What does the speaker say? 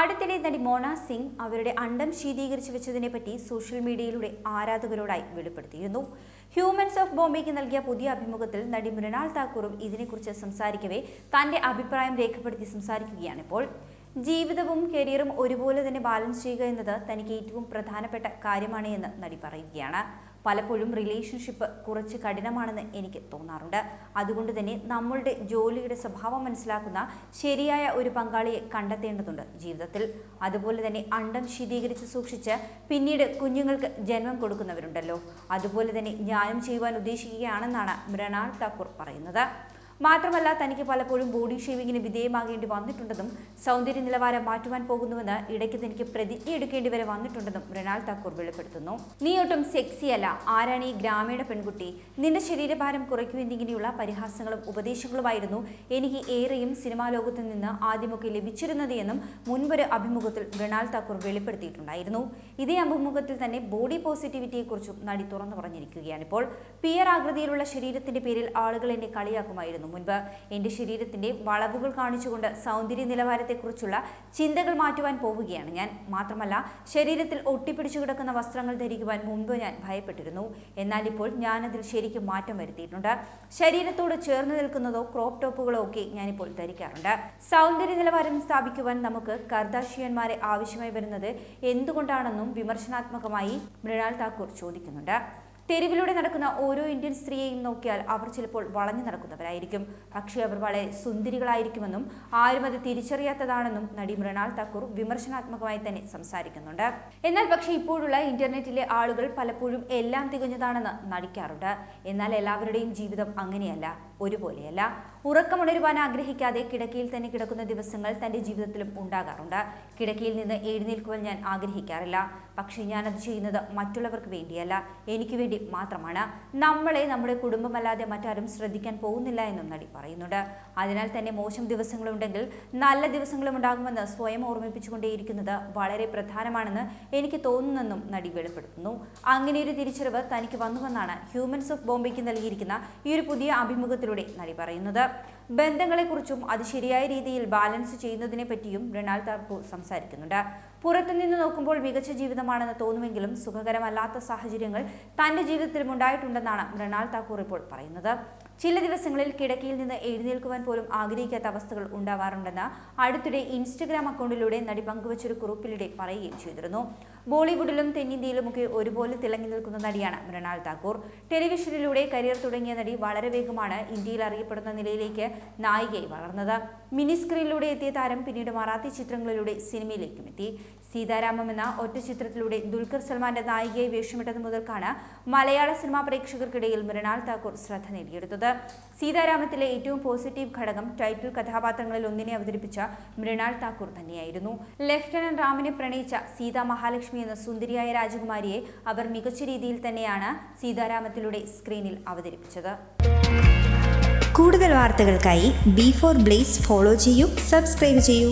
അടുത്തിടെ നടി മോണ സിംഗ് അവരുടെ അണ്ടം ശീതീകരിച്ചു വെച്ചതിനെ പറ്റി സോഷ്യൽ മീഡിയയിലൂടെ ആരാധകരോടായി വെളിപ്പെടുത്തിയിരുന്നു. ഹ്യൂമൻസ് ഓഫ് ബോംബെക്ക് നൽകിയ പുതിയ അഭിമുഖത്തിൽ നടി മൃണാൾ താക്കൂറും ഇതിനെക്കുറിച്ച് സംസാരിക്കവേ തന്റെ അഭിപ്രായം രേഖപ്പെടുത്തി സംസാരിക്കുകയാണിപ്പോൾ. ജീവിതവും കരിയറും ഒരുപോലെ തന്നെ ബാലൻസ് ചെയ്യുക എന്നത് തനിക്ക് ഏറ്റവും പ്രധാനപ്പെട്ട കാര്യമാണ് എന്ന് നടി പറയുകയാണ്. പലപ്പോഴും റിലേഷൻഷിപ്പ് കുറച്ച് കഠിനമാണെന്ന് എനിക്ക് തോന്നാറുണ്ട്. അതുകൊണ്ട് തന്നെ നമ്മളുടെ ജോലിയുടെ സ്വഭാവം മനസ്സിലാക്കുന്ന ശരിയായ ഒരു പങ്കാളിയെ കണ്ടെത്തേണ്ടതുണ്ട് ജീവിതത്തിൽ. അതുപോലെ തന്നെ അണ്ടം ശീതീകരിച്ച് സൂക്ഷിച്ച് പിന്നീട് കുഞ്ഞുങ്ങൾക്ക് ജന്മം കൊടുക്കുന്നവരുണ്ടല്ലോ. അതുപോലെ തന്നെ ഞാനും ചെയ്യുവാൻ ഉദ്ദേശിക്കുകയാണെന്നാണ് മൃണാൾ താക്കൂർ പറയുന്നത്. മാത്രമല്ല തനിക്ക് പലപ്പോഴും ബോഡി ഷേവിങ്ങിന് വിധേയമാകേണ്ടി വന്നിട്ടുണ്ടെന്നും സൗന്ദര്യ നിലവാരം മാറ്റുവാൻ പോകുന്നുവെന്ന് ഇടയ്ക്ക് തനിക്ക് പ്രതിജ്ഞ എടുക്കേണ്ടി വരെ വന്നിട്ടുണ്ടെന്നും റൊണാൾഡ് താക്കൂർ വെളിപ്പെടുത്തുന്നു. നീ ഒട്ടും സെക്സിയല്ല ആരാണ് ഈ ഗ്രാമീണ പെൺകുട്ടി? നിന്റെ ശരീരഭാരം കുറയ്ക്കുമെന്നിങ്ങനെയുള്ള പരിഹാസങ്ങളും ഉപദേശങ്ങളുമായിരുന്നു എനിക്ക് ഏറെയും സിനിമാ ലോകത്തിൽ നിന്ന് ആദ്യമൊക്കെ ലഭിച്ചിരുന്നത് എന്നും മുൻപൊരു അഭിമുഖത്തിൽ റൊണാൾഡ് താക്കൂർ വെളിപ്പെടുത്തിയിട്ടുണ്ടായിരുന്നു. ഇതേ അഭിമുഖത്തിൽ തന്നെ ബോഡി പോസിറ്റിവിറ്റിയെക്കുറിച്ചും നടി തുറന്നു പറഞ്ഞിരിക്കുകയാണിപ്പോൾ. പിയർ ആകൃതിയിലുള്ള ശരീരത്തിന്റെ പേരിൽ ആളുകൾ എന്നെ കളിയാക്കുമായിരുന്നു. മുൻപ് എന്റെ ശരീരത്തിന്റെ വളവുകൾ കാണിച്ചുകൊണ്ട് സൗന്ദര്യ നിലവാരത്തെക്കുറിച്ചുള്ള ചിന്തകൾ മാറ്റുവാൻ പോവുകയാണ് ഞാൻ. മാത്രമല്ല ശരീരത്തിൽ ഒട്ടിപ്പിടിച്ചു കിടക്കുന്ന വസ്ത്രങ്ങൾ ധരിക്കുവാൻ മുൻപ് ഞാൻ ഭയപ്പെട്ടിരുന്നു. എന്നാൽ ഇപ്പോൾ ഞാനതിൽ ശരിക്കും മാറ്റം വരുത്തിയിട്ടുണ്ട്. ശരീരത്തോട് ചേർന്ന് നിൽക്കുന്നതോ ക്രോപ്പ് ടോപ്പുകളോ ഒക്കെ ഞാനിപ്പോൾ ധരിക്കാറുണ്ട്. സൗന്ദര്യ നിലവാരം സ്ഥാപിക്കുവാൻ നമുക്ക് കർദാശിയന്മാരെ ആവശ്യമായി വരുന്നത് എന്തുകൊണ്ടാണെന്നും വിമർശനാത്മകമായി മൃണാൾ താക്കൂർ ചോദിക്കുന്നുണ്ട്. തെരുവിലൂടെ നടക്കുന്ന ഓരോ ഇന്ത്യൻ സ്ത്രീയെയും നോക്കിയാൽ അവർ ചിലപ്പോൾ വളഞ്ഞു നടക്കുന്നവരായിരിക്കും. പക്ഷേ അവർ വളരെ സുന്ദരികളായിരിക്കുമെന്നും ആരും അത് തിരിച്ചറിയാത്തതാണെന്നും നടി മൃണാൾ താക്കൂർ വിമർശനാത്മകമായി തന്നെ സംസാരിക്കുന്നുണ്ട്. എന്നാൽ പക്ഷേ ഇപ്പോഴുള്ള ഇന്റർനെറ്റിലെ ആളുകൾ പലപ്പോഴും എല്ലാം തികഞ്ഞതാണെന്ന് നടിക്കാറുണ്ട്. എന്നാൽ എല്ലാവരുടെയും ജീവിതം അങ്ങനെയല്ല ഒരുപോലെയല്ല. ഉറക്കമുണരുവാൻ ആഗ്രഹിക്കാതെ കിടക്കയിൽ തന്നെ കിടക്കുന്ന ദിവസങ്ങൾ തന്റെ ജീവിതത്തിലും ഉണ്ടാകാറുണ്ട്. കിടക്കയിൽ നിന്ന് എഴുന്നേൽക്കുവാൻ ഞാൻ ആഗ്രഹിക്കാറില്ല. പക്ഷേ ഞാനത് ചെയ്യുന്നത് മറ്റുള്ളവർക്ക് വേണ്ടിയല്ല. എനിക്ക് വേണ്ടി മാത്രമാണ്. നമ്മളെ നമ്മുടെ കുടുംബമല്ലാതെ മറ്റാരും ശ്രദ്ധിക്കാൻ പോകുന്നില്ല എന്നും നടി പറയുന്നുണ്ട്. അതിനാൽ തന്നെ മോശം ദിവസങ്ങളുണ്ടെങ്കിൽ നല്ല ദിവസങ്ങളും ഉണ്ടാകുമെന്ന് സ്വയം ഓർമ്മിപ്പിച്ചുകൊണ്ടേയിരിക്കുന്നത് വളരെ പ്രധാനമാണെന്ന് എനിക്ക് തോന്നുന്നെന്നും നടി വെളിപ്പെടുത്തുന്നു. അങ്ങനെയൊരു തിരിച്ചറിവ് തനിക്ക് വന്നുവെന്നാണ് ഹ്യൂമൻസ് ഓഫ് ബോംബെക്ക് നൽകിയിരിക്കുന്ന ഈ ഒരു പുതിയ അഭിമുഖത്തിലൂടെ നടി പറയുന്നത്. ബന്ധങ്ങളെക്കുറിച്ചും അത് ശരിയായ രീതിയിൽ ബാലൻസ് ചെയ്യുന്നതിനെ പറ്റിയും മൃണാൾ താക്കൂർ സംസാരിക്കുന്നുണ്ട്. പുറത്തുനിന്ന് നോക്കുമ്പോൾ മികച്ച ജീവിതമാണെന്ന് തോന്നുമെങ്കിലും സുഖകരമല്ലാത്ത സാഹചര്യങ്ങൾ തന്റെ ജീവിതത്തിലും ഉണ്ടായിട്ടുണ്ടെന്നാണ് മൃണാൾ താക്കൂർ ഇപ്പോൾ പറയുന്നത്. ചില ദിവസങ്ങളിൽ കിടക്കയിൽ നിന്ന് എഴുന്നേൽക്കുവാൻ പോലും ആഗ്രഹിക്കാത്ത അവസ്ഥകൾ ഉണ്ടാവാറുണ്ടെന്ന് അടുത്തിടെ ഇൻസ്റ്റഗ്രാം അക്കൗണ്ടിലൂടെ നടി പങ്കുവച്ചൊരു കുറിപ്പിലൂടെ പറയുകയും ചെയ്തിരുന്നു. ബോളിവുഡിലും തെന്നിന്ത്യയിലുമൊക്കെ ഒരുപോലെ തിളങ്ങി നിൽക്കുന്ന നടിയാണ് മൃണാൾ താക്കൂർ. ടെലിവിഷനിലൂടെ കരിയർ തുടങ്ങിയ നടി വളരെ വേഗമാണ് ഇന്ത്യയിൽ അറിയപ്പെടുന്ന നിലയിലേക്ക് നായികയായി വളർന്നത്. മിനി സ്ക്രീനിലൂടെ എത്തിയ താരം പിന്നീട് മറാത്തി ചിത്രങ്ങളിലൂടെ സിനിമയിലേക്കും എത്തി. സീതാരാമം എന്ന ഒറ്റ ചിത്രത്തിലൂടെ ദുൽഖർ സൽമാന്റെ നായികയായി വേഷമിട്ടത് മുതൽക്കാണ് മലയാള സിനിമാ പ്രേക്ഷകർക്കിടയിൽ മൃണാൾ താക്കൂർ ശ്രദ്ധ നേടിയെടുത്തത്. സീതാരാമത്തിലെ ഏറ്റവും പോസിറ്റീവ് ഘടകം ടൈറ്റിൽ കഥാപാത്രങ്ങളിൽ ഒന്നിനെ അവതരിപ്പിച്ച മൃണാൾ താക്കൂർ തന്നെയായിരുന്നു. ലെഫ്റ്റനന്റ് റാമിനെ പ്രണയിച്ച സീതാ മഹാലക്ഷ്മി എന്ന സുന്ദരിയായ രാജകുമാരിയെ അവർ മികച്ച രീതിയിൽ തന്നെയാണ് സീതാരാമത്തിലൂടെ സ്ക്രീനിൽ അവതരിപ്പിച്ചത്. കൂടുതൽ വാർത്തകൾക്കായി ബി ഫോർ ബ്ലേസ് ഫോളോ ചെയ്യൂ സബ്സ്ക്രൈബ് ചെയ്യൂ.